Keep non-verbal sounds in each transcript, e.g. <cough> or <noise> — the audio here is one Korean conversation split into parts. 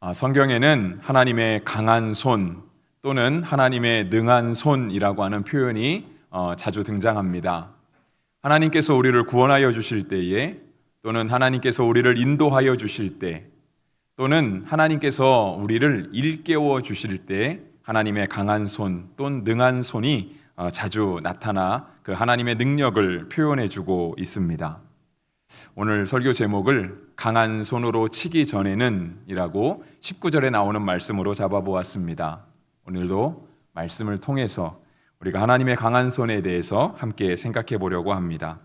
아, 성경에는 하나님의 강한 손 또는 하나님의 능한 손이라고 하는 표현이 어, 자주 등장합니다. 하나님께서 우리를 구원하여 주실 때에 또는 하나님께서 우리를 인도하여 주실 때 또는 하나님께서 우리를 일깨워 주실 때 하나님의 강한 손 또는 능한 손이 어, 자주 나타나 그 하나님의 능력을 표현해 주고 있습니다. 오늘 설교 제목을 강한 손으로 치기 전에는 이라고 19절에 나오는 말씀으로 잡아보았습니다. 오늘도 말씀을 통해서 우리가 하나님의 강한 손에 대해서 함께 생각해 보려고 합니다.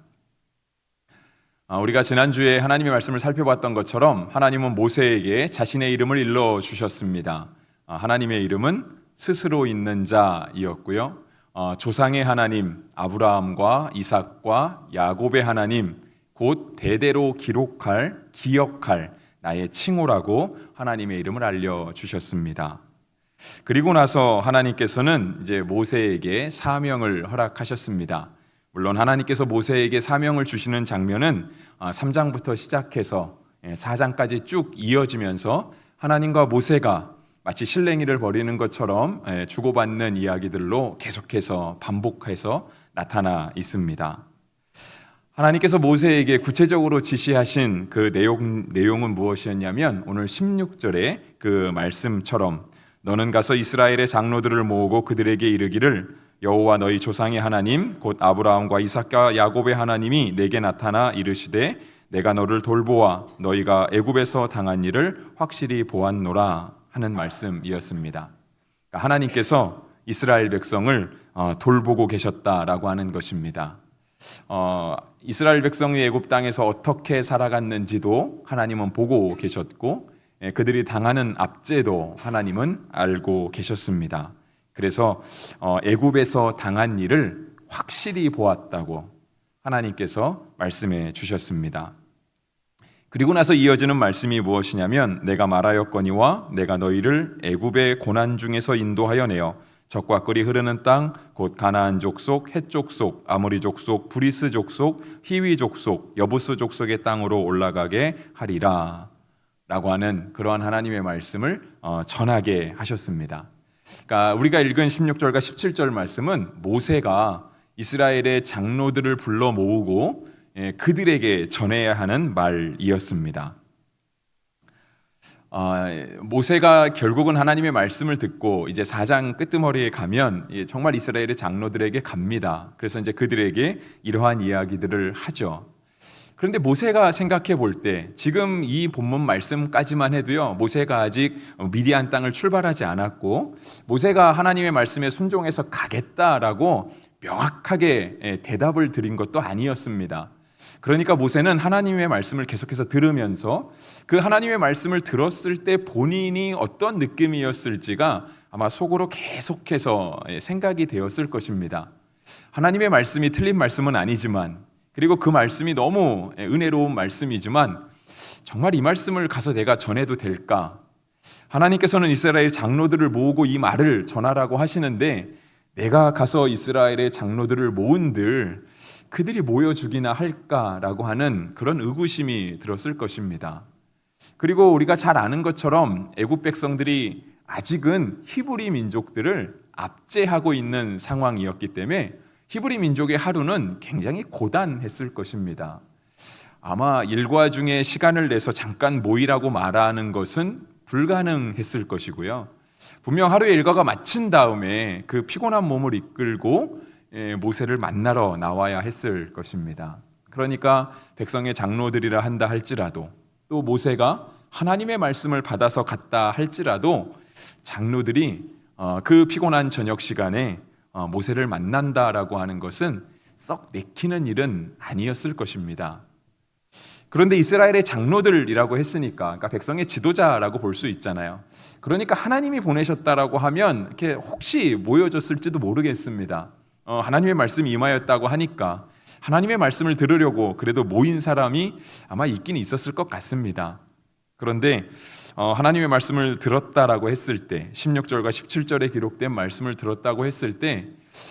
아, 우리가 지난주에 하나님의 말씀을 살펴봤던 것처럼 하나님은 모세에게 자신의 이름을 일러 주셨습니다. 아, 하나님의 이름은 스스로 있는 자이었고요. 어, 조상의 하나님 아브라함과 이삭과 야곱의 하나님 곧 대대로 기록할 기억할 나의 칭호라고 하나님의 이름을 알려 주셨습니다. 그리고 나서 하나님께서는 이제 모세에게 사명을 허락하셨습니다. 물론 하나님께서 모세에게 사명을 주시는 장면은 3장부터 시작해서 4장까지 쭉 이어지면서 하나님과 모세가 마치 실랭이를 벌이는 것처럼 주고받는 이야기들로 계속해서 반복해서 나타나 있습니다. 하나님께서 모세에게 구체적으로 지시하신 그 내용, 내용은 무엇이었냐면 오늘 16절의 그 말씀처럼 너는 가서 이스라엘의 장로들을 모으고 그들에게 이르기를 여호와 너희 조상의 하나님 곧 아브라함과 이삭과 야곱의 하나님이 내게 나타나 이르시되 내가 너를 돌보아 너희가 애굽에서 당한 일을 확실히 보았노라 하는 말씀이었습니다. 그러니까 하나님께서 이스라엘 백성을 어, 돌보고 계셨다라고 하는 것입니다. 어, 이스라엘 백성이 애굽 땅에서 어떻게 살아갔는지도 하나님은 보고 계셨고 예, 그들이 당하는 압제도 하나님은 알고 계셨습니다. 그래서 어, 애굽에서 당한 일을 확실히 보았다고 하나님께서 말씀해 주셨습니다. 그리고 나서 이어지는 말씀이 무엇이냐면 내가 말하였거니와 내가 너희를 애굽의 고난 중에서 인도하여 내어 적과 꿀이 흐르는 땅 곧 가나안 족속, 헷 족속, 아모리 족속, 브리스 족속, 히위 족속, 여부스 족속의 땅으로 올라가게 하리라. 라고 하는 그러한 하나님의 말씀을 어, 전하게 하셨습니다. 그러니까 우리가 읽은 16절과 17절 말씀은 모세가 이스라엘의 장로들을 불러 모으고 예, 그들에게 전해야 하는 말이었습니다. 아, 모세가 결국은 하나님의 말씀을 듣고 이제 사장 끄트머리에 가면 정말 이스라엘의 장로들에게 갑니다. 그래서 이제 그들에게 이러한 이야기들을 하죠. 그런데 모세가 생각해 볼 때 지금 이 본문 말씀까지만 해도요. 모세가 아직 미디안 땅을 출발하지 않았고 모세가 하나님의 말씀에 순종해서 가겠다라고 명확하게 예, 대답을 드린 것도 아니었습니다. 그러니까 모세는 하나님의 말씀을 계속해서 들으면서 그 하나님의 말씀을 들었을 때 본인이 어떤 느낌이었을지가 아마 속으로 계속해서 생각이 되었을 것입니다. 하나님의 말씀이 틀린 말씀은 아니지만 그리고 그 말씀이 너무 은혜로운 말씀이지만 정말 이 말씀을 가서 내가 전해도 될까? 하나님께서는 이스라엘 장로들을 모으고 이 말을 전하라고 하시는데 내가 가서 이스라엘의 장로들을 모은들 그들이 모여 주기나 할까라고 하는 그런 의구심이 들었을 것입니다. 그리고 우리가 잘 아는 것처럼 애굽 백성들이 아직은 히브리 민족들을 압제하고 있는 상황이었기 때문에 히브리 민족의 하루는 굉장히 고단했을 것입니다. 아마 일과 중에 시간을 내서 잠깐 모이라고 말하는 것은 불가능했을 것이고요. 분명 하루의 일과가 마친 다음에 그 피곤한 몸을 이끌고 예, 모세를 만나러 나와야 했을 것입니다. 그러니까 백성의 장로들이라 한다 할지라도 또 모세가 하나님의 말씀을 받아서 갔다 할지라도 장로들이 어, 그 피곤한 저녁 시간에 어, 모세를 만난다라고 하는 것은 썩 내키는 일은 아니었을 것입니다. 그런데 이스라엘의 장로들이라고 했으니까, 그러니까 백성의 지도자라고 볼 수 있잖아요. 그러니까 하나님이 보내셨다라고 하면 이렇게 혹시 모여졌을지도 모르겠습니다. 어, 하나님의 말씀이 임하였다고 하니까 하나님의 말씀을 들으려고 그래도 모인 사람이 아마 있긴 있었을 것 같습니다. 그런데 어, 하나님의 말씀을 들었다라고 했을 때 16절과 17절에 기록된 말씀을 들었다고 했을 때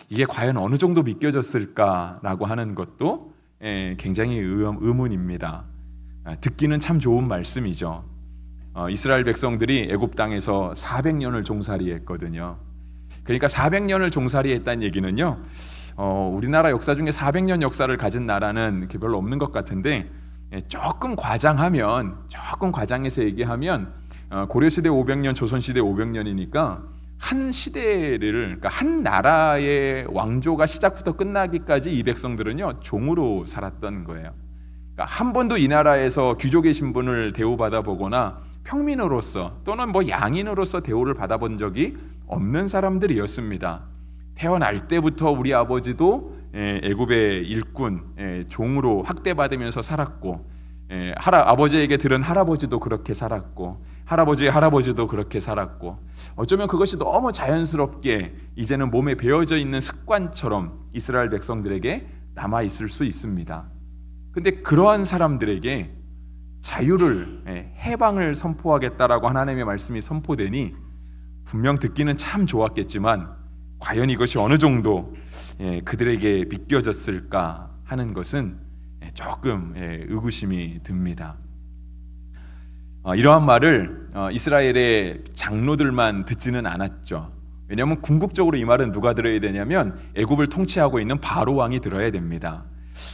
이게 과연 어느 정도 믿겨졌을까라고 하는 것도 예, 굉장히 의문입니다. 아, 듣기는 참 좋은 말씀이죠. 어, 이스라엘 백성들이 애굽 땅에서 400년을 종살이했거든요. 그러니까 400년을 종살이했다는 얘기는요. 어, 우리나라 역사 중에 400년 역사를 가진 나라는 별로 없는 것 같은데 예, 조금 과장하면 조금 과장해서 얘기하면 어, 고려 시대 500년, 조선 시대 500년이니까 한 시대를 그러니까 한 나라의 왕조가 시작부터 끝나기까지 이 백성들은요 종으로 살았던 거예요. 그러니까 한 번도 이 나라에서 귀족의 신분을 대우받아 보거나 평민으로서 또는 뭐 양인으로서 대우를 받아본 적이 없는 사람들이었습니다. 태어날 때부터 우리 아버지도 예, 애굽의 일꾼 예, 종으로 학대받으면서 살았고 예, 할아, 아버지에게 들은 할아버지도 그렇게 살았고 할아버지의 할아버지도 그렇게 살았고 어쩌면 그것이 너무 자연스럽게 이제는 몸에 배어져 있는 습관처럼 이스라엘 백성들에게 남아 있을 수 있습니다. 근데 그러한 사람들에게 자유를 예, 해방을 선포하겠다라고 하나님의 말씀이 선포되니 분명 듣기는 참 좋았겠지만 과연 이것이 어느 정도 예, 그들에게 믿겨졌을까 하는 것은 예, 조금 예, 의구심이 듭니다. 어, 이러한 말을 어, 이스라엘의 장로들만 듣지는 않았죠. 왜냐하면 궁극적으로 이 말은 누가 들어야 되냐면 애굽을 통치하고 있는 바로 왕이 들어야 됩니다.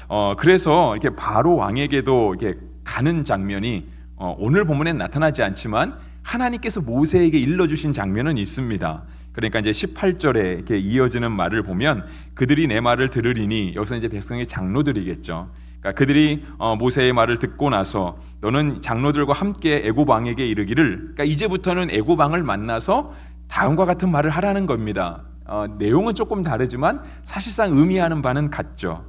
어, 그래서 이렇게 바로 왕에게도 이렇게 가는 장면이 어, 오늘 본문엔 나타나지 않지만 하나님께서 모세에게 일러주신 장면은 있습니다. 그러니까 이제 18절에 이렇게 이어지는 말을 보면 그들이 내 말을 들으리니 여기서 이제 백성의 장로들이겠죠. 그러니까 그들이 어, 모세의 말을 듣고 나서 너는 장로들과 함께 애굽 왕에게 이르기를 그러니까 이제부터는 애굽 왕을 만나서 다음과 같은 말을 하라는 겁니다. 어, 내용은 조금 다르지만 사실상 의미하는 바는 같죠.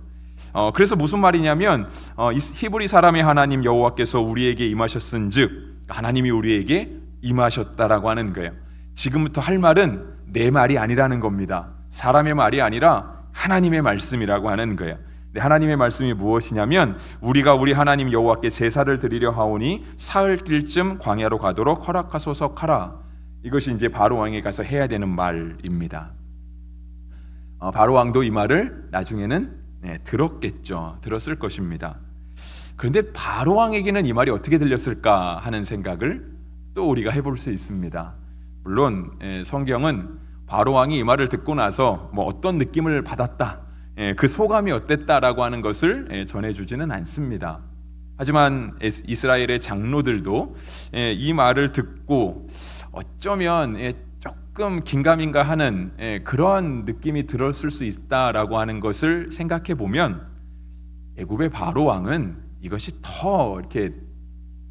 어, 그래서 무슨 말이냐면 어, 이 히브리 사람의 하나님 여호와께서 우리에게 임하셨은즉 하나님이 우리에게 임하셨다라고 하는 거예요. 지금부터 할 말은 내 말이 아니라는 겁니다. 사람의 말이 아니라 하나님의 말씀이라고 하는 거예요. 네, 하나님의 말씀이 무엇이냐면 우리가 우리 하나님 여호와께 제사를 드리려 하오니 사흘길쯤 광야로 가도록 허락하소서 하라. 이것이 이제 바로 왕에 가서 해야 되는 말입니다. 어, 바로 왕도 이 말을 나중에는 네, 들었겠죠. 들었을 것입니다. 그런데 바로 왕에게는 이 말이 어떻게 들렸을까 하는 생각을 또 우리가 해볼 수 있습니다. 물론 예, 성경은 바로 왕이 이 말을 듣고 나서 뭐 어떤 느낌을 받았다, 예, 그 소감이 어땠다라고 하는 것을 예, 전해주지는 않습니다. 하지만 이스라엘의 장로들도 예, 이 말을 듣고 어쩌면 예, 조금 긴가민가 하는 예, 그러한 느낌이 들었을 수 있다라고 하는 것을 생각해 보면 애굽의 바로 왕은 이것이 더 이렇게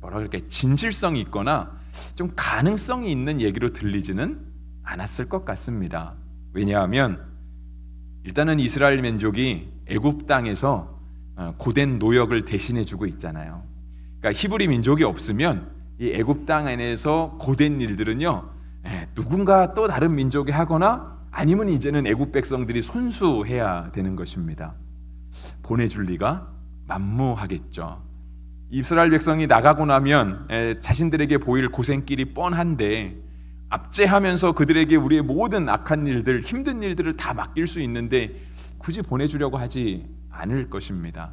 뭐라 그럴까 진실성이 있거나 좀 가능성이 있는 얘기로 들리지는 않았을 것 같습니다. 왜냐하면 일단은 이스라엘 민족이 애굽 땅에서 어, 고된 노역을 대신해 주고 있잖아요. 그러니까 히브리 민족이 없으면 이 애굽 땅 안에서 고된 일들은요 예, 누군가 또 다른 민족이 하거나 아니면 이제는 애굽 백성들이 손수해야 되는 것입니다. 보내줄 리가 만무하겠죠. 이스라엘 백성이 나가고 나면 에, 자신들에게 보일 고생길이 뻔한데 압제하면서 그들에게 우리의 모든 악한 일들, 힘든 일들을 다 맡길 수 있는데 굳이 보내주려고 하지 않을 것입니다.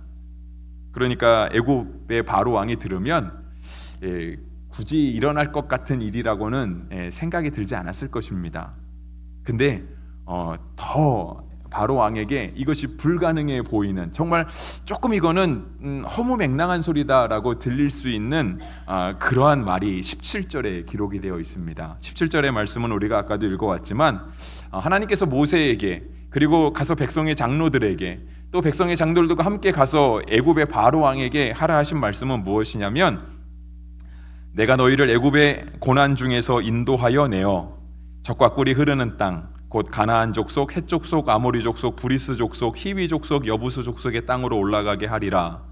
그러니까 애굽의 바로 왕이 들으면 예, 굳이 일어날 것 같은 일이라고는 예, 생각이 들지 않았을 것입니다. 근데 어, 더 바로 왕에게 이것이 불가능해 보이는 정말 조금 이거는 음, 허무맹랑한 소리다라고 들릴 수 있는 아, 그러한 말이 17절에 기록이 되어 있습니다. 17절의 말씀은 우리가 아까도 읽어왔지만 아, 하나님께서 모세에게 그리고 가서 백성의 장로들에게 또 백성의 장로들과 함께 가서 애굽의 바로 왕에게 하라 하신 말씀은 무엇이냐면 내가 너희를 애굽의 고난 중에서 인도하여 내어 적과 꿀이 흐르는 땅 곧 가나안 족속, 헷 족속, 아모리 족속, 브리스 족속, 히위 족속, 여부수 족속의 땅으로 올라가게 하리라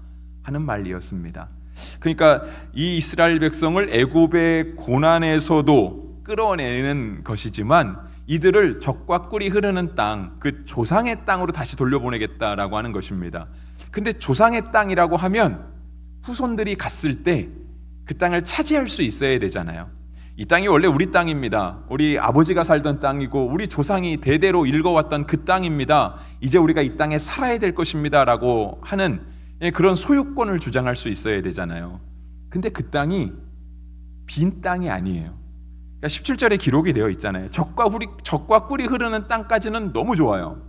하는 말이었습니다. 그러니까 이 이스라엘 백성을 애굽의 고난에서도 끌어내는 것이지만 이들을 적과 꿀이 흐르는 땅, 그 조상의 땅으로 다시 돌려보내겠다라고 하는 것입니다. 근데 조상의 땅이라고 하면 후손들이 갔을 때 그 땅을 차지할 수 있어야 되잖아요. 이 땅이 원래 우리 땅입니다. 우리 아버지가 살던 땅이고 우리 조상이 대대로 읽어왔던 그 땅입니다. 이제 우리가 이 땅에 살아야 될 것입니다라고 하는 예, 그런 소유권을 주장할 수 있어야 되잖아요. 근데 그 땅이 빈 땅이 아니에요. 그러니까 17절에 기록이 되어 있잖아요. 적과 꿀이, 적과 꿀이 흐르는 땅까지는 너무 좋아요.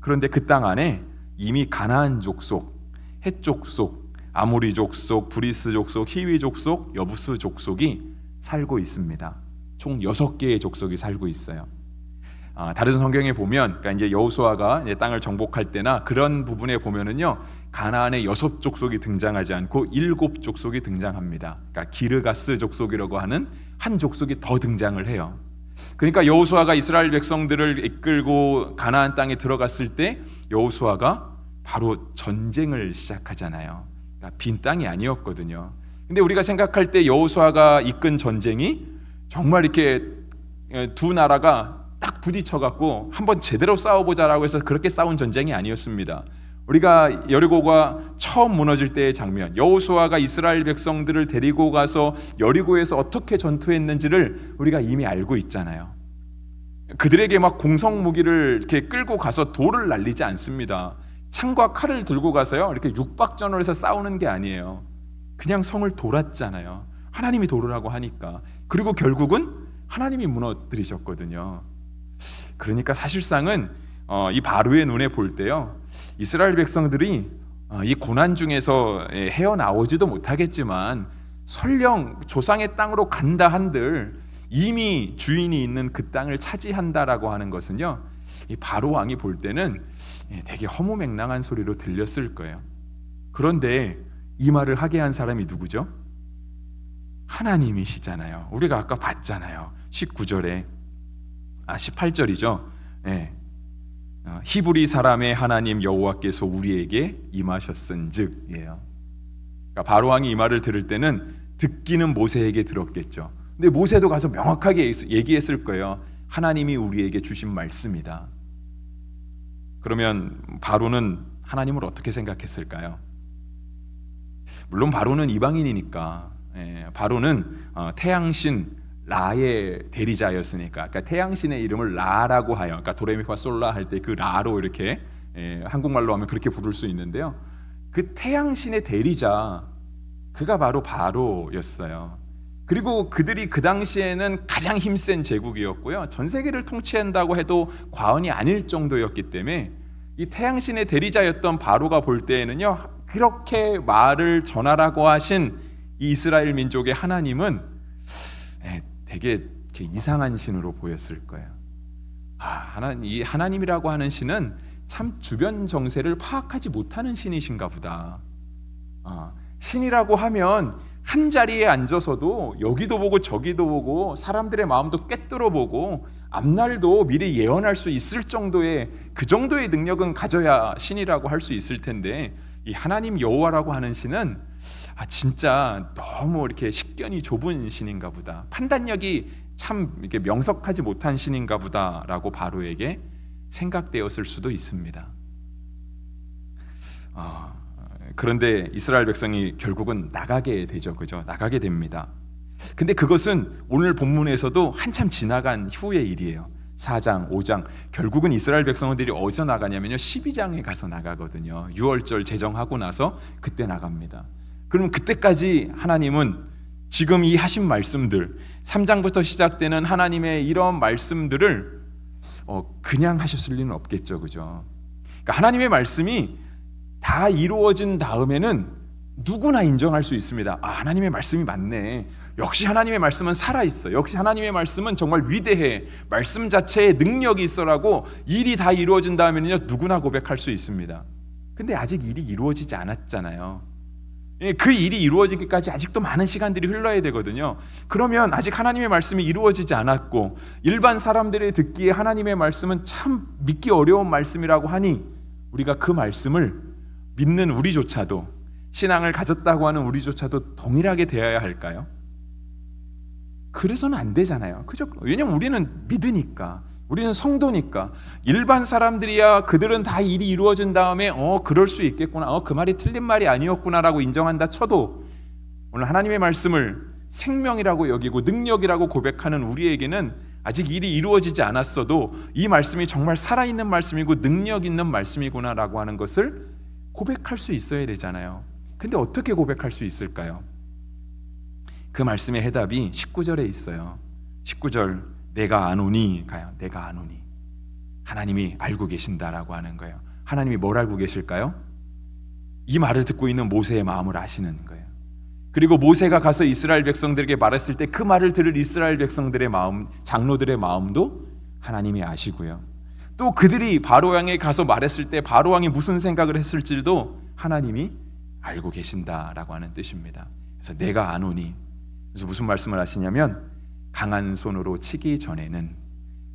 그런데 그 땅 안에 이미 가나안 족속, 헷 족속, 아모리 족속, 브리스 족속, 히위 족속, 여부스 족속이 살고 있습니다. 총 여섯 개의 족속이 살고 있어요. 아, 다른 성경에 보면, 그러니까 이제 여호수아가 이제 땅을 정복할 때나 그런 부분에 보면은요, 가나안의 여섯 족속이 등장하지 않고 일곱 족속이 등장합니다. 그러니까 기르가스 족속이라고 하는 한 족속이 더 등장을 해요. 그러니까 여호수아가 이스라엘 백성들을 이끌고 가나안 땅에 들어갔을 때 여호수아가 바로 전쟁을 시작하잖아요. 그러니까 빈 땅이 아니었거든요. 근데 우리가 생각할 때 여호수아가 이끈 전쟁이 정말 이렇게 두 나라가 딱 부딪혀 갖고 한번 제대로 싸워보자라고 해서 그렇게 싸운 전쟁이 아니었습니다. 우리가 여리고가 처음 무너질 때의 장면, 여호수아가 이스라엘 백성들을 데리고 가서 여리고에서 어떻게 전투했는지를 우리가 이미 알고 있잖아요. 그들에게 막 공성 무기를 이렇게 끌고 가서 돌을 날리지 않습니다. 창과 칼을 들고 가서요 이렇게 육박전을 해서 싸우는 게 아니에요. 그냥 성을 돌았잖아요. 하나님이 도르라고 하니까 그리고 결국은 하나님이 무너뜨리셨거든요. 그러니까 사실상은 어, 이 바로의 눈에 볼 때요 이스라엘 백성들이 어, 이 고난 중에서 예, 헤어나오지도 못하겠지만 설령 조상의 땅으로 간다 한들 이미 주인이 있는 그 땅을 차지한다라고 하는 것은요 이 바로 왕이 볼 때는 예, 되게 허무맹랑한 소리로 들렸을 거예요. 그런데 이 말을 하게 한 사람이 누구죠? 하나님이시잖아요. 우리가 아까 봤잖아요. 19절에 아 18절이죠. 예. 어, 히브리 사람의 하나님 여호와께서 우리에게 임하셨은즉이에요. 그러니까 바로 왕이 이 말을 들을 때는 듣기는 모세에게 들었겠죠. 근데 모세도 가서 명확하게 얘기했을 거예요. 하나님이 우리에게 주신 말씀이다. 그러면 바로는 하나님을 어떻게 생각했을까요? 물론 바로는 이방인이니까 예, 바로는 어, 태양신 라의 대리자였으니까 그러니까 태양신의 이름을 라라고 하여 그러니까 도레미파 솔라 할 때 그 라로 이렇게 예, 한국말로 하면 그렇게 부를 수 있는데요. 그 태양신의 대리자 그가 바로 바로였어요. 그리고 그들이 그 당시에는 가장 힘센 제국이었고요. 전 세계를 통치한다고 해도 과언이 아닐 정도였기 때문에 이 태양신의 대리자였던 바로가 볼 때에는요. 그렇게 말을 전하라고 하신 이 이스라엘 민족의 하나님은 예, 되게 이상한 신으로 보였을 거예요. 아, 하나님, 이 하나님이라고 하는 신은 참 주변 정세를 파악하지 못하는 신이신가 보다. 아, 신이라고 하면 한 자리에 앉아서도 여기도 보고 저기도 보고 사람들의 마음도 꿰뚫어 보고 앞날도 미리 예언할 수 있을 정도의 그 정도의 능력은 가져야 신이라고 할 수 있을 텐데 이 하나님 여호와라고 하는 신은 아 진짜 너무 이렇게 식견이 좁은 신인가 보다 판단력이 참 이렇게 명석하지 못한 신인가 보다라고 바로에게 생각되었을 수도 있습니다. 아, 그런데 이스라엘 백성이 결국은 나가게 되죠, 그죠? 나가게 됩니다. 근데 그것은 오늘 본문에서도 한참 지나간 후의 일이에요. 4장, 5장 결국은 이스라엘 백성들이 어디서 나가냐면요. 12장에 가서 나가거든요. 6월절 제정하고 나서 그때 나갑니다. 그럼 그때까지 하나님은 지금 이 하신 말씀들 3장부터 시작되는 하나님의 이런 말씀들을 어, 그냥 하셨을 리는 없겠죠. 그죠? 그러니까 하나님의 말씀이 다 이루어진 다음에는 누구나 인정할 수 있습니다. 아, 하나님의 말씀이 맞네. 역시 하나님의 말씀은 살아있어. 역시 하나님의 말씀은 정말 위대해. 말씀 자체에 능력이 있어라고 일이 다 이루어진 다음에는요, 누구나 고백할 수 있습니다. 근데 아직 일이 이루어지지 않았잖아요. 예, 그 일이 이루어지기까지 아직도 많은 시간들이 흘러야 되거든요. 그러면 아직 하나님의 말씀이 이루어지지 않았고, 일반 사람들이 듣기에 하나님의 말씀은 참 믿기 어려운 말씀이라고 하니, 우리가 그 말씀을 믿는 우리조차도 신앙을 가졌다고 하는 우리조차도 동일하게 대해야 할까요? 그래서는 안 되잖아요. 그죠? 왜냐면 우리는 믿으니까. 우리는 성도니까. 일반 사람들이야 그들은 다 일이 이루어진 다음에 어, 그럴 수 있겠구나. 어, 그 말이 틀린 말이 아니었구나라고 인정한다 쳐도 오늘 하나님의 말씀을 생명이라고 여기고 능력이라고 고백하는 우리에게는 아직 일이 이루어지지 않았어도 이 말씀이 정말 살아있는 말씀이고 능력 있는 말씀이구나라고 하는 것을 고백할 수 있어야 되잖아요. 근데 어떻게 고백할 수 있을까요? 그 말씀의 해답이 19절에 있어요. 19절 내가 아노니 가요. 내가 아노니. 하나님이 알고 계신다라고 하는 거예요. 하나님이 뭘 알고 계실까요? 이 말을 듣고 있는 모세의 마음을 아시는 거예요. 그리고 모세가 가서 이스라엘 백성들에게 말했을 때 그 말을 들을 이스라엘 백성들의 마음, 장로들의 마음도 하나님이 아시고요. 또 그들이 바로 왕에 가서 말했을 때 바로 왕이 무슨 생각을 했을지도 하나님이 알고 계신다라고 하는 뜻입니다. 그래서 내가 아노니 그래서 무슨 말씀을 하시냐면 강한 손으로 치기 전에는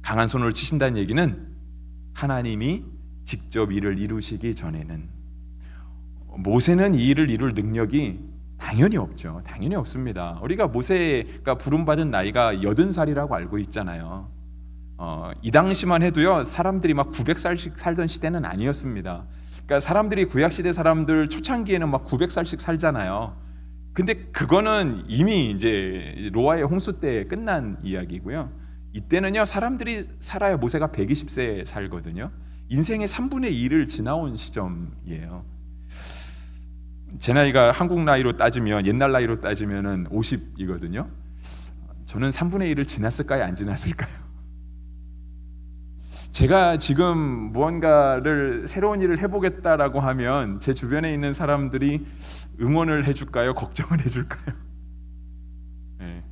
강한 손으로 치신다는 얘기는 하나님이 직접 일을 이루시기 전에는 모세는 이 일을 이룰 능력이 당연히 없죠. 당연히 없습니다. 우리가 모세가 부름받은 나이가 여든 살이라고 알고 있잖아요. 어, 이 당시만 해도요 사람들이 막 900살씩 살던 시대는 아니었습니다. 그러니까 사람들이 구약 시대 사람들 초창기에는 막 900살씩 살잖아요. 근데 그거는 이미 이제 로아의 홍수 때 끝난 이야기고요. 이때는요 사람들이 살아야 모세가 120세 살거든요. 인생의 3분의 1을 지나온 시점이에요. 제 나이가 한국 나이로 따지면 옛날 나이로 따지면은 50이거든요. 저는 3분의 1을 지났을까요, 안 지났을까요? 제가 지금 무언가를 새로운 일을 해보겠다라고 하면 제 주변에 있는 사람들이 응원을 해줄까요? 걱정을 해줄까요? <laughs> 네.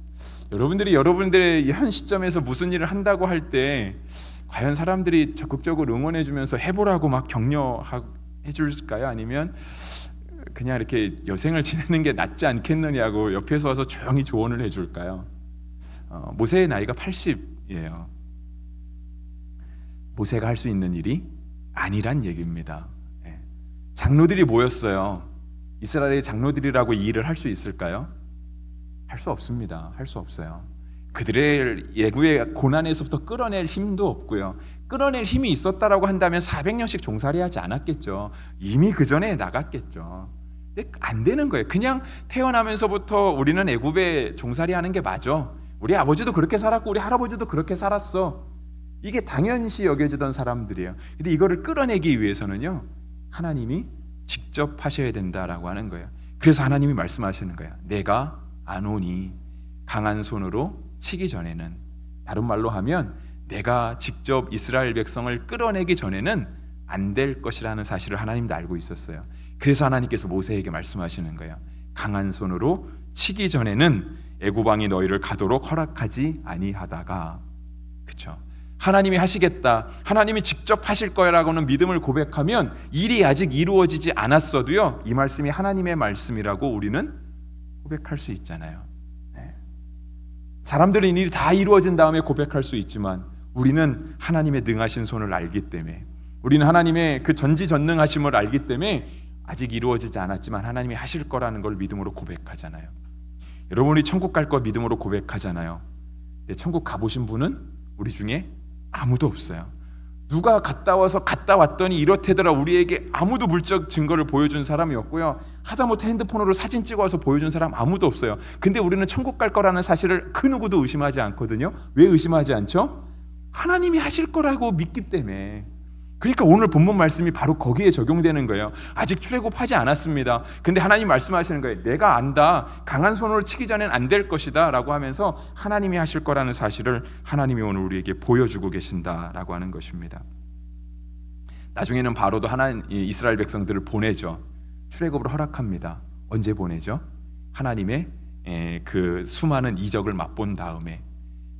여러분들이 여러분들의 현 시점에서 무슨 일을 한다고 할 때 과연 사람들이 적극적으로 응원해주면서 해보라고 막 격려해줄까요? 아니면 그냥 이렇게 여생을 지내는 게 낫지 않겠느냐고 옆에서 와서 조용히 조언을 해줄까요? 어, 모세의 나이가 80이에요. 모세가 할 수 있는 일이 아니란 얘기입니다. 예. 장로들이 모였어요. 이스라엘의 장로들이라고 이 일을 할 수 있을까요? 할 수 없습니다. 할 수 없어요. 그들의 예구의 고난에서부터 끌어낼 힘도 없고요. 끌어낼 힘이 있었다라고 한다면 400년씩 종살이 하지 않았겠죠. 이미 그 전에 나갔겠죠. 근데 안 되는 거예요. 그냥 태어나면서부터 우리는 애굽에 종살이 하는 게 맞아. 우리 아버지도 그렇게 살았고 우리 할아버지도 그렇게 살았어. 이게 당연시 여겨지던 사람들이에요. 근데 이거를 끌어내기 위해서는요. 하나님이 직접 하셔야 된다라고 하는 거예요. 그래서 하나님이 말씀하시는 거예요. 내가 아노니 강한 손으로 치기 전에는 다른 말로 하면 내가 직접 이스라엘 백성을 끌어내기 전에는 안 될 것이라는 사실을 하나님도 알고 있었어요. 그래서 하나님께서 모세에게 말씀하시는 거예요. 강한 손으로 치기 전에는 애굽 왕이 너희를 가도록 허락하지 아니하다가 그렇죠. 하나님이 하시겠다. 하나님이 직접 하실 거라고는 믿음을 고백하면 일이 아직 이루어지지 않았어도요. 이 말씀이 하나님의 말씀이라고 우리는 고백할 수 있잖아요. 네. 사람들은 일이 다 이루어진 다음에 고백할 수 있지만 우리는 하나님의 능하신 손을 알기 때문에 우리는 하나님의 그 전지전능하심을 알기 때문에 아직 이루어지지 않았지만 하나님이 하실 거라는 걸 믿음으로 고백하잖아요. 여러분이 천국 갈 거 믿음으로 고백하잖아요. 근데 천국 가보신 분은 우리 중에 아무도 없어요. 누가 갔다 와서 갔다 왔더니 이렇대더라 우리에게 아무도 물적 증거를 보여준 사람이 없고요. 하다못해 핸드폰으로 사진 찍어서 보여준 사람 아무도 없어요. 근데 우리는 천국 갈 거라는 사실을 그 누구도 의심하지 않거든요. 왜 의심하지 않죠? 하나님이 하실 거라고 믿기 때문에. 그러니까 오늘 본문 말씀이 바로 거기에 적용되는 거예요. 아직 출애굽하지 않았습니다. 근데 하나님 말씀하시는 거예요. 내가 안다. 강한 손으로 치기 전엔 안 될 것이다라고 하면서 하나님이 하실 거라는 사실을 하나님이 오늘 우리에게 보여주고 계신다라고 하는 것입니다. 나중에는 바로도 하나님 이스라엘 백성들을 보내죠. 출애굽을 허락합니다. 언제 보내죠? 하나님의 그 수많은 이적을 맛본 다음에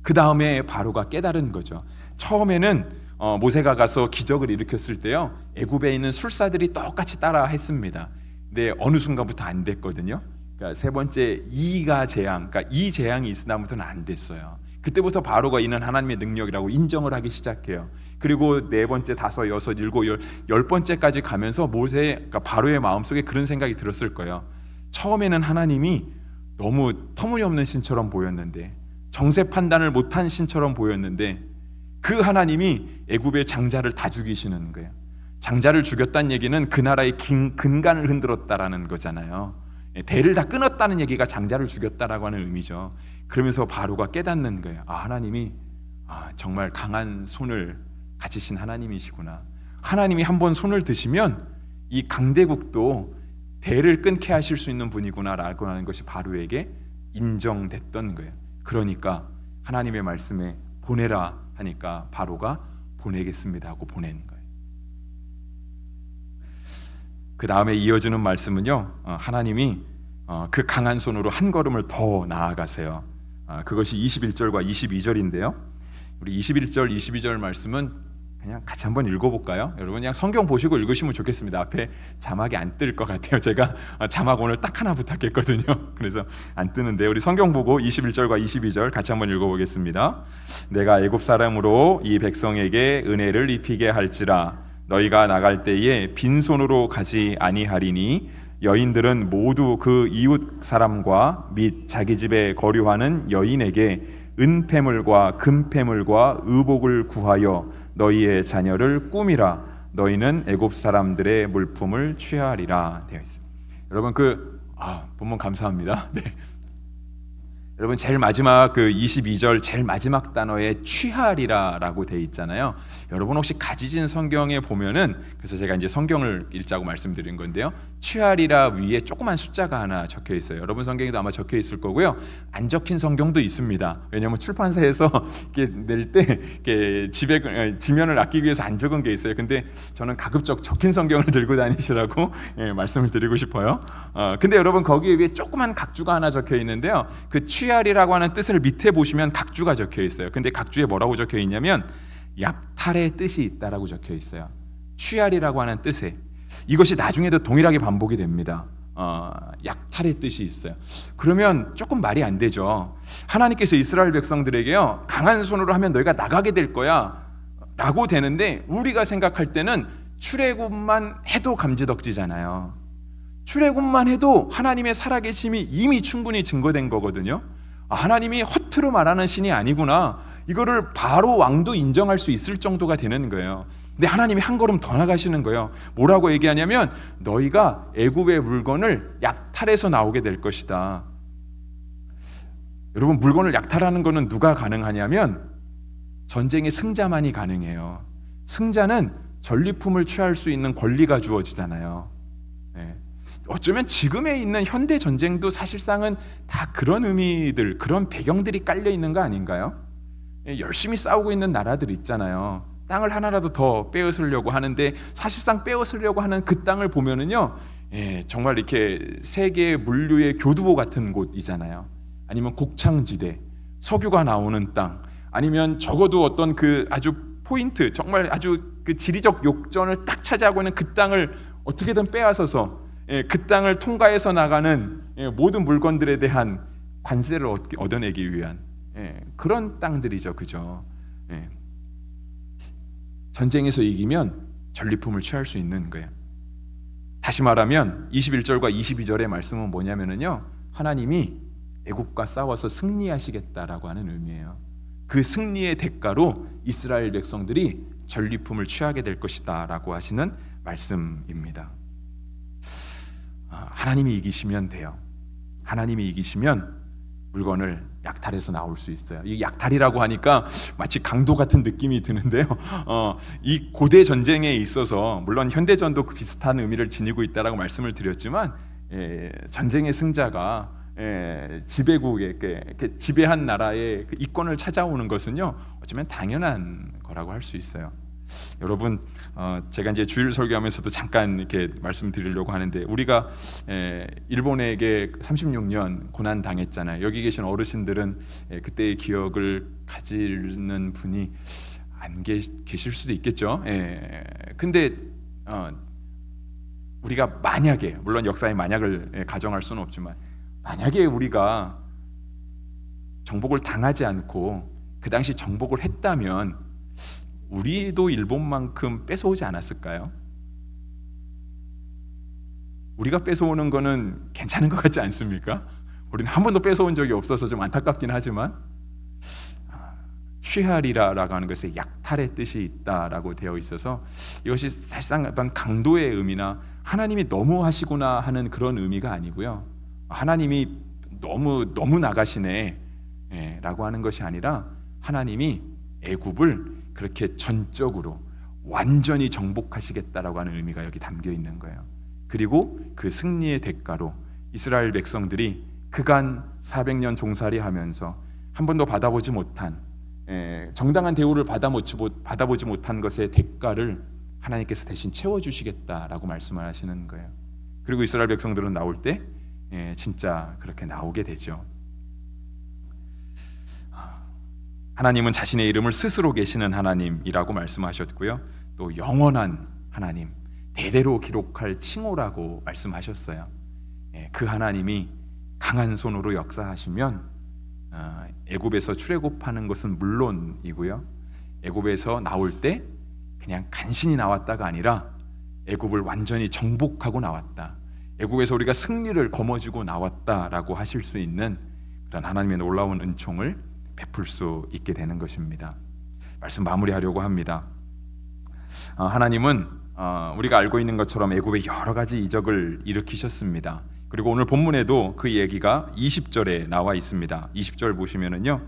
그 다음에 바로가 깨달은 거죠. 처음에는 어, 모세가 가서 기적을 일으켰을 때요 애굽에 있는 술사들이 똑같이 따라 했습니다. 근데 어느 순간부터 안 됐거든요. 그러니까 세 번째 이가 재앙, 그러니까 이 재앙이 있은 다음부터는 안 됐어요. 그때부터 바로가 이는 하나님의 능력이라고 인정을 하기 시작해요. 그리고 네 번째, 다섯, 여섯, 일곱, 열, 열 번째까지 가면서 모세, 그러니까 바로의 마음속에 그런 생각이 들었을 거예요. 처음에는 하나님이 너무 터무니없는 신처럼 보였는데 정세 판단을 못한 신처럼 보였는데 그 하나님이 애굽의 장자를 다 죽이시는 거예요. 장자를 죽였다는 얘기는 그 나라의 긴, 근간을 흔들었다라는 거잖아요. 예, 대를 다 끊었다는 얘기가 장자를 죽였다라고 하는 의미죠. 그러면서 바로가 깨닫는 거예요. 아 하나님이 아, 정말 강한 손을 가지신 하나님이시구나. 하나님이 한 번 손을 드시면 이 강대국도 대를 끊게 하실 수 있는 분이구나라고 하는 것이 바로에게 인정됐던 거예요. 그러니까 하나님의 말씀에 보내라 하니까 바로가 보내겠습니다 하고 보낸 거예요. 그 다음에 이어지는 말씀은요, 어, 하나님이 어, 그 강한 손으로 한 걸음을 더 나아가세요. 아, 그것이 21절과 22절인데요. 우리 21절, 22절 말씀은 그냥 같이 한번 읽어볼까요? 여러분 그냥 성경 보시고 읽으시면 좋겠습니다. 앞에 자막이 안 뜰 것 같아요. 제가 어, 자막 오늘 딱 하나 부탁했거든요. <laughs> 그래서 안 뜨는데 우리 성경 보고 21절과 22절 같이 한번 읽어보겠습니다. 내가 애굽 사람으로 이 백성에게 은혜를 입히게 할지라 너희가 나갈 때에 빈손으로 가지 아니하리니 여인들은 모두 그 이웃 사람과 및 자기 집에 거류하는 여인에게 은폐물과 금폐물과 의복을 구하여 너희의 자녀를 꾸미라 너희는 애굽 사람들의 물품을 취하리라 되어 있습니다. 여러분 그 아, 본문 감사합니다. <laughs> 네. 여러분 제일 마지막 그 22절 제일 마지막 단어에 취하리라라고 돼 있잖아요. 여러분 혹시 가지진 성경에 보면은 그래서 제가 이제 성경을 읽자고 말씀드린 건데요. 취하리라 위에 조그만 숫자가 하나 적혀 있어요. 여러분 성경에도 아마 적혀 있을 거고요. 안 적힌 성경도 있습니다. 왜냐하면 출판사에서 <laughs> 낼때 집에 어, 지면을 아끼기 위해서 안 적은 게 있어요. 근데 저는 가급적 적힌 성경을 <laughs> 들고 다니시라고 예, 말씀을 드리고 싶어요. 어, 근데 여러분 거기 위에 조그만 각주가 하나 적혀 있는데요. 그 취 하리라고 하는 뜻을 밑에 보시면 각주가 적혀 있어요. 근데 각주에 뭐라고 적혀 있냐면 약탈의 뜻이 있다라고 적혀 있어요. 취하리라고 하는 뜻에 이것이 나중에도 동일하게 반복이 됩니다. 어, 약탈의 뜻이 있어요. 그러면 조금 말이 안 되죠. 하나님께서 이스라엘 백성들에게요 강한 손으로 하면 너희가 나가게 될 거야라고 되는데 우리가 생각할 때는 출애굽만 해도 감지덕지잖아요. 출애굽만 해도 하나님의 살아계심이 이미 충분히 증거된 거거든요. 아, 하나님이 허투루 말하는 신이 아니구나. 이거를 바로 왕도 인정할 수 있을 정도가 되는 거예요. 근데 하나님이 한 걸음 더 나가시는 거예요. 뭐라고 얘기하냐면 너희가 애굽의 물건을 약탈해서 나오게 될 것이다. 여러분 물건을 약탈하는 거는 누가 가능하냐면 전쟁의 승자만이 가능해요. 승자는 전리품을 취할 수 있는 권리가 주어지잖아요. 네. 어쩌면 지금에 있는 현대 전쟁도 사실상은 다 그런 의미들, 그런 배경들이 깔려 있는 거 아닌가요? 예, 열심히 싸우고 있는 나라들 있잖아요. 땅을 하나라도 더 빼앗으려고 하는데 사실상 빼앗으려고 하는 그 땅을 보면은요, 예, 정말 이렇게 세계 물류의 교두보 같은 곳이잖아요. 아니면 곡창지대, 석유가 나오는 땅, 아니면 적어도 어떤 그 아주 포인트, 정말 아주 그 지리적 욕전을 딱 차지하고 있는 그 땅을 어떻게든 빼앗아서 예, 그 땅을 통과해서 나가는 예, 모든 물건들에 대한 관세를 얻- 얻어내기 위한 예, 그런 땅들이죠, 그죠? 예. 전쟁에서 이기면 전리품을 취할 수 있는 거예요. 다시 말하면 21절과 22절의 말씀은 뭐냐면은요. 하나님이 애국과 싸워서 승리하시겠다라고 하는 의미예요. 그 승리의 대가로 이스라엘 백성들이 전리품을 취하게 될 것이다라고 하시는 말씀입니다. 아, 하나님이 이기시면 돼요. 하나님이 이기시면 물건을 약탈해서 나올 수 있어요. 이 약탈이라고 하니까 마치 강도 같은 느낌이 드는데요. <laughs> 어, 이 고대 전쟁에 있어서 물론 현대전도 비슷한 의미를 지니고 있다라고 말씀을 드렸지만 예, 전쟁의 승자가 예, 이렇게 지배한 나라의 그 이권을 찾아오는 것은요 어쩌면 당연한 거라고 할 수 있어요. 여러분, 어, 제가 이제 주일 설교하면서도 잠깐 이렇게 말씀드리려고 하는데 우리가 에, 일본에게 36년 고난 당했잖아요. 여기 계신 어르신들은 에, 그때의 기억을 가지는 분이 안 계, 계실 수도 있겠죠. 예. 근데 어, 우리가 만약에 물론 역사의 만약을 예, 가정할 수는 없지만 만약에 우리가 정복을 당하지 않고 그 당시 정복을 했다면 우리도 일본만큼 뺏어오지 않았을까요? 우리가 뺏어오는 거는 괜찮은 것 같지 않습니까? 우리는 한 번도 뺏어온 적이 없어서 좀 안타깝긴 하지만 아, 취하리라라고 하는 것에 약탈의 뜻이 있다라고 되어 있어서 이것이 사실상 어떤 강도의 의미나 하나님이 너무 하시구나 하는 그런 의미가 아니고요. 하나님이 너무 너무 나가시네라고 하는 것이 아니라 하나님이 애굽을 그렇게 전적으로 완전히 정복하시겠다라고 하는 의미가 여기 담겨 있는 거예요. 그리고 그 승리의 대가로 이스라엘 백성들이 그간 400년 종살이 하면서 한 번도 받아보지 못한 예, 정당한 대우를 받아보지, 못한 것의 대가를 하나님께서 대신 채워주시겠다라고 말씀을 하시는 거예요. 그리고 이스라엘 백성들은 나올 때 예, 진짜 그렇게 나오게 되죠. 하나님은 자신의 이름을 스스로 계시는 하나님이라고 말씀하셨고요. 또 영원한 하나님, 대대로 기록할 칭호라고 말씀하셨어요. 예, 그 하나님이 강한 손으로 역사하시면 어, 애굽에서 출애굽하는 것은 물론이고요. 애굽에서 나올 때 그냥 간신히 나왔다가 아니라 애굽을 완전히 정복하고 나왔다. 애굽에서 우리가 승리를 거머쥐고 나왔다라고 하실 수 있는 그런 하나님의 놀라운 은총을 베풀 수 있게 되는 것입니다. 말씀 마무리하려고 합니다. 어, 하나님은 어, 우리가 알고 있는 것처럼 애굽에 여러 가지 이적을 일으키셨습니다. 그리고 오늘 본문에도 그 얘기가 20절에 나와 있습니다. 20절 보시면은요,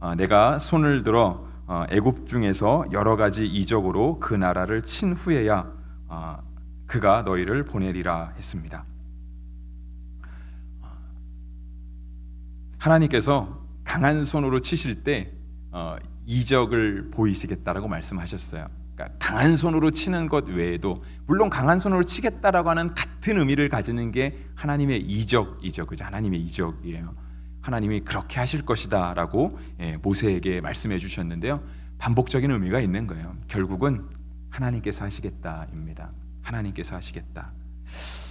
어, 내가 손을 들어 어, 애굽 중에서 여러 가지 이적으로 그 나라를 친 후에야 어, 그가 너희를 보내리라 했습니다. 하나님께서 강한 손으로 치실 때 어, 이적을 보이시겠다라고 말씀하셨어요. 그러니까 강한 손으로 치는 것 외에도 물론 강한 손으로 치겠다라고 하는 같은 의미를 가지는 게 하나님의 이적이죠, 그죠? 하나님의 이적이에요. 하나님이 그렇게 하실 것이다라고 예, 모세에게 말씀해 주셨는데요. 반복적인 의미가 있는 거예요. 결국은 하나님께서 하시겠다입니다. 하나님께서 하시겠다.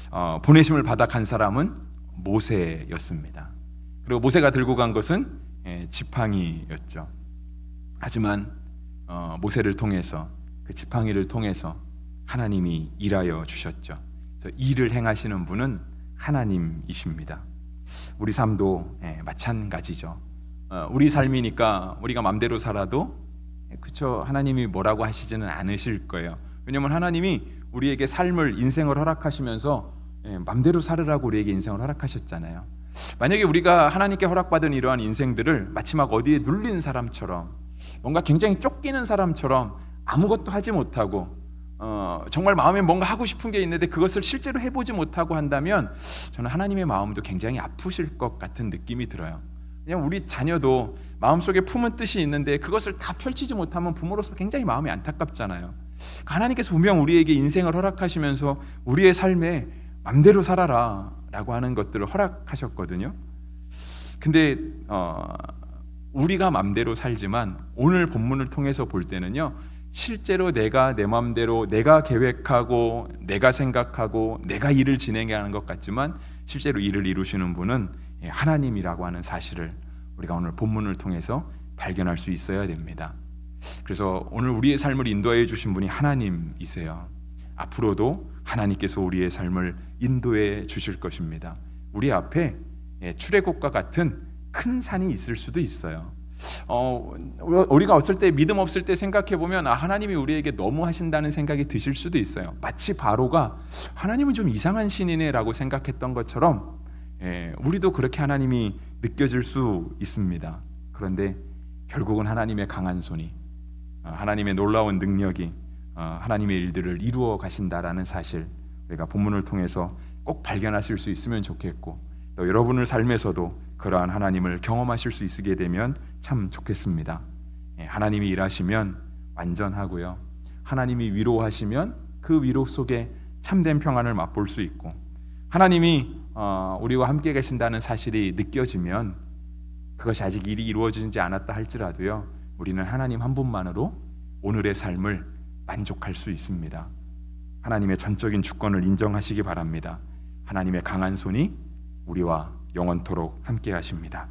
어, 보내심을 받아 간 사람은 모세였습니다. 그리고 모세가 들고 간 것은 예, 지팡이였죠. 하지만 어, 모세를 통해서 그 지팡이를 통해서 하나님이 일하여 주셨죠. 그래서 일을 행하시는 분은 하나님이십니다. 우리 삶도 예, 마찬가지죠. 어, 우리 삶이니까 우리가 마음대로 살아도 예, 그쵸 하나님이 뭐라고 하시지는 않으실 거예요. 왜냐하면 하나님이 우리에게 삶을 인생을 허락하시면서 예, 맘대로 살으라고 우리에게 인생을 허락하셨잖아요. 만약에 우리가 하나님께 허락받은 이러한 인생들을 마치 막 어디에 눌린 사람처럼 뭔가 굉장히 쫓기는 사람처럼 아무것도 하지 못하고 어, 정말 마음에 뭔가 하고 싶은 게 있는데 그것을 실제로 해보지 못하고 한다면 저는 하나님의 마음도 굉장히 아프실 것 같은 느낌이 들어요. 그냥 우리 자녀도 마음속에 품은 뜻이 있는데 그것을 다 펼치지 못하면 부모로서 굉장히 마음이 안타깝잖아요. 하나님께서 분명 우리에게 인생을 허락하시면서 우리의 삶에 맘대로 살아라 라고 하는 것들을 허락하셨거든요. 근데 어, 우리가 맘대로 살지만 오늘 본문을 통해서 볼 때는요. 실제로 내가 내 마음대로 내가 계획하고 내가 생각하고 내가 일을 진행하는 것 같지만 실제로 일을 이루시는 분은 예, 하나님이라고 하는 사실을 우리가 오늘 본문을 통해서 발견할 수 있어야 됩니다. 그래서 오늘 우리의 삶을 인도해 주신 분이 하나님이세요. 앞으로도 하나님께서 우리의 삶을 인도해 주실 것입니다. 우리 앞에 예, 출애굽과 같은 큰 산이 있을 수도 있어요. 어, 우리가 어쩔 때 믿음 없을 때 생각해 보면 아, 하나님이 우리에게 너무 하신다는 생각이 드실 수도 있어요. 마치 바로가 하나님은 좀 이상한 신이네라고 생각했던 것처럼 예, 우리도 그렇게 하나님이 느껴질 수 있습니다. 그런데 결국은 하나님의 강한 손이 어, 하나님의 놀라운 능력이 어, 하나님의 일들을 이루어 가신다라는 사실 우리가 본문을 통해서 꼭 발견하실 수 있으면 좋겠고 또 여러분의 삶에서도 그러한 하나님을 경험하실 수 있게 되면 참 좋겠습니다. 예, 하나님이 일하시면 완전하고요. 하나님이 위로하시면 그 위로 속에 참된 평안을 맛볼 수 있고 하나님이 어, 우리와 함께 계신다는 사실이 느껴지면 그것이 아직 일이 이루어지지 않았다 할지라도요. 우리는 하나님 한 분만으로 오늘의 삶을 만족할 수 있습니다. 하나님의 전적인 주권을 인정하시기 바랍니다. 하나님의 강한 손이 우리와 영원토록 함께 하십니다.